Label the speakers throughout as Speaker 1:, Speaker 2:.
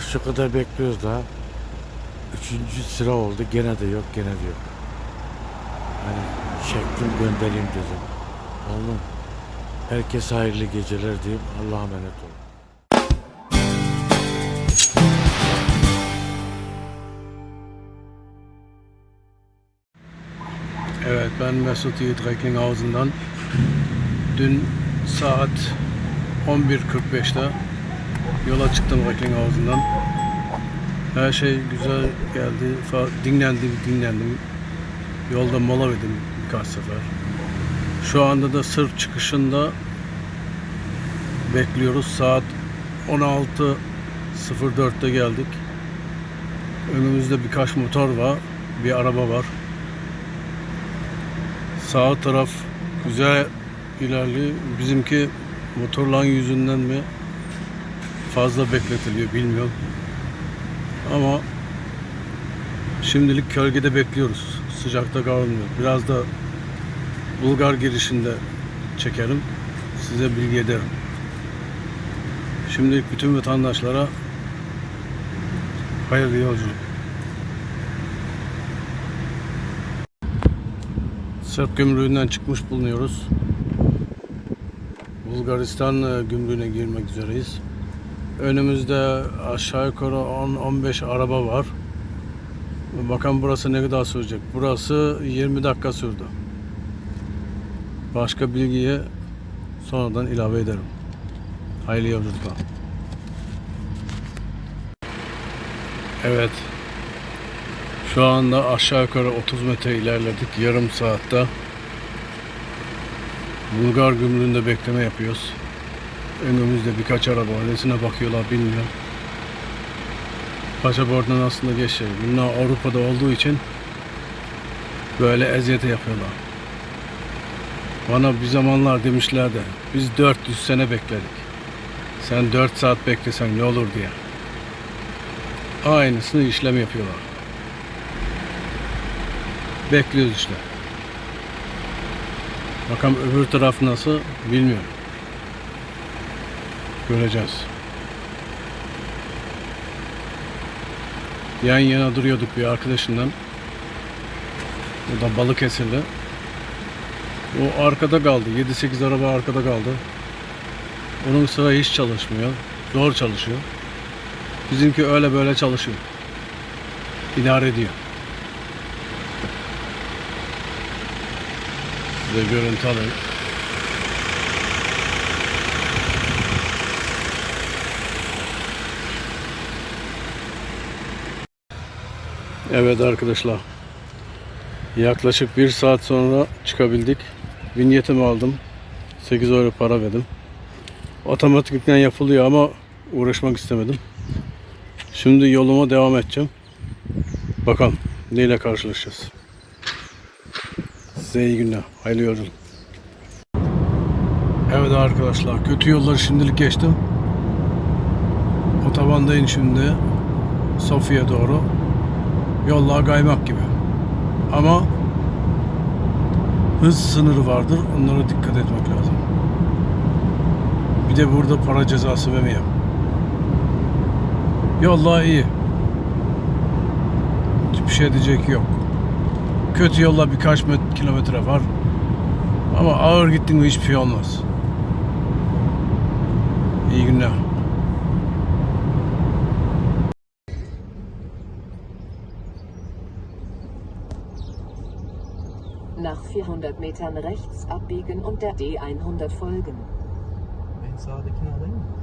Speaker 1: Şu kadar bekliyoruz daha. Üçüncü sıra oldu. Gene de yok, gene de yok. Hani çektim göndereyim dedim. Oğlum herkese hayırlı geceler diyeyim. Allah'a emanet olun.
Speaker 2: Evet ben Mesut Yiğit Recklinghausen'dan. Dün saat 11.45'te yola çıktım Recklinghausen'dan. Her şey güzel geldi. Dinlendim, dinlendim. Yolda mola verdim birkaç sefer. Şu anda da Sırp çıkışında bekliyoruz. Saat 16.04'te geldik. Önümüzde birkaç motor var. Bir araba var. Sağ taraf güzel ilerliyor. Bizimki motorların yüzünden mi fazla bekletiliyor bilmiyorum. Ama şimdilik kölgede bekliyoruz. Sıcakta kalmıyor. Biraz da Bulgar girişinde çekerim. Size bilgi ederim. Şimdilik bütün vatandaşlara hayırlı yolculuk. Sırp gümrüğünden çıkmış bulunuyoruz. Bulgaristan e, gümrüğüne girmek üzereyiz. Önümüzde aşağı yukarı 10-15 araba var. Bakalım burası ne kadar sürecek. Burası 20 dakika sürdü. Başka bilgiye sonradan ilave ederim. Hayırlı yolculuklar. Evet. Şu anda aşağı yukarı 30 metre ilerledik. Yarım saatte Bulgar gümrüğünde bekleme yapıyoruz. Önümüzde birkaç araba var. Nesine bakıyorlar bilmiyorum. Pasaporttan aslında geçer. Bunlar Avrupa'da olduğu için böyle eziyete yapıyorlar. Bana bir zamanlar demişlerdi. Biz 400 sene bekledik. Sen 4 saat beklesen ne olur diye. Aynısını işlem yapıyorlar. Bekliyoruz işte. Bakalım öbür taraf nasıl bilmiyorum. Göreceğiz. Yan yana duruyorduk bir arkadaşından. O da Balıkesirli. O arkada kaldı. 7-8 araba arkada kaldı. Onun sıra hiç çalışmıyor. Zor çalışıyor. Bizimki öyle böyle çalışıyor. İdare ediyor. Size görüntü alayım. Evet arkadaşlar. Yaklaşık bir saat sonra çıkabildik. Vinyetimi aldım. 8 euro para verdim. Otomatikten yapılıyor ama uğraşmak istemedim. Şimdi yoluma devam edeceğim. Bakalım neyle karşılaşacağız. Size iyi günler. Hayırlı yolculuk. Evet arkadaşlar kötü yolları şimdilik geçtim. Otobandayım şimdi. Sofya doğru. Yollar kaymak gibi. Ama hız sınırı vardır. Onlara dikkat etmek lazım. Bir de burada para cezası vermiyor. Yollar iyi. Hiçbir şey diyecek yok. Kötü yolla birkaç met- kilometre var. Ama ağır gittin mi hiçbir şey olmaz. İyi günler.
Speaker 3: Nach 400 Metern rechts abbiegen und der D100 folgen.
Speaker 4: En sağdakini alayım mı?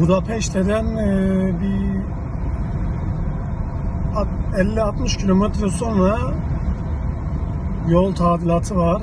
Speaker 5: Budapeşte'den e, bir at- 50-60 kilometre sonra yol tadilatı var.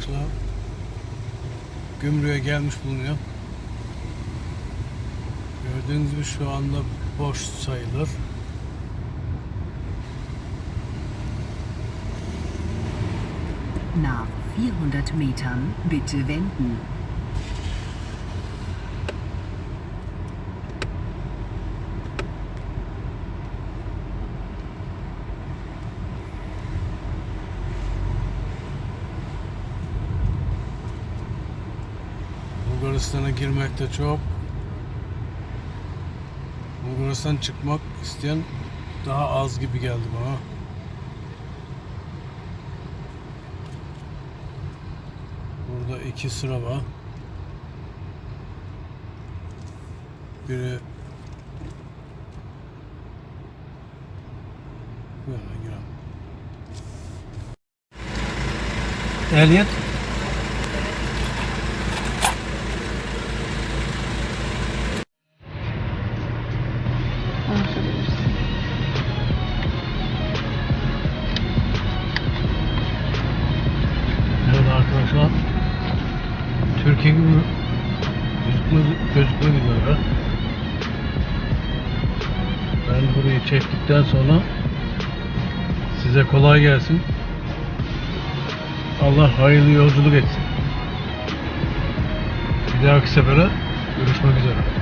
Speaker 2: Arkadaşlar. Gümrüğe gelmiş bulunuyor. Gördüğünüz gibi şu anda boş sayılır.
Speaker 6: Nach 400 Metern bitte wenden.
Speaker 2: Bulgaristan'a girmek de çok. Bulgaristan çıkmak isteyen daha az gibi geldi bana. Burada iki sıra var. Biri Böyle girelim. Ehliyet Türkiye gibi gözükme, gözükmek üzere. Ben burayı çektikten sonra size kolay gelsin. Allah hayırlı yolculuk etsin. Bir dahaki sefere görüşmek üzere.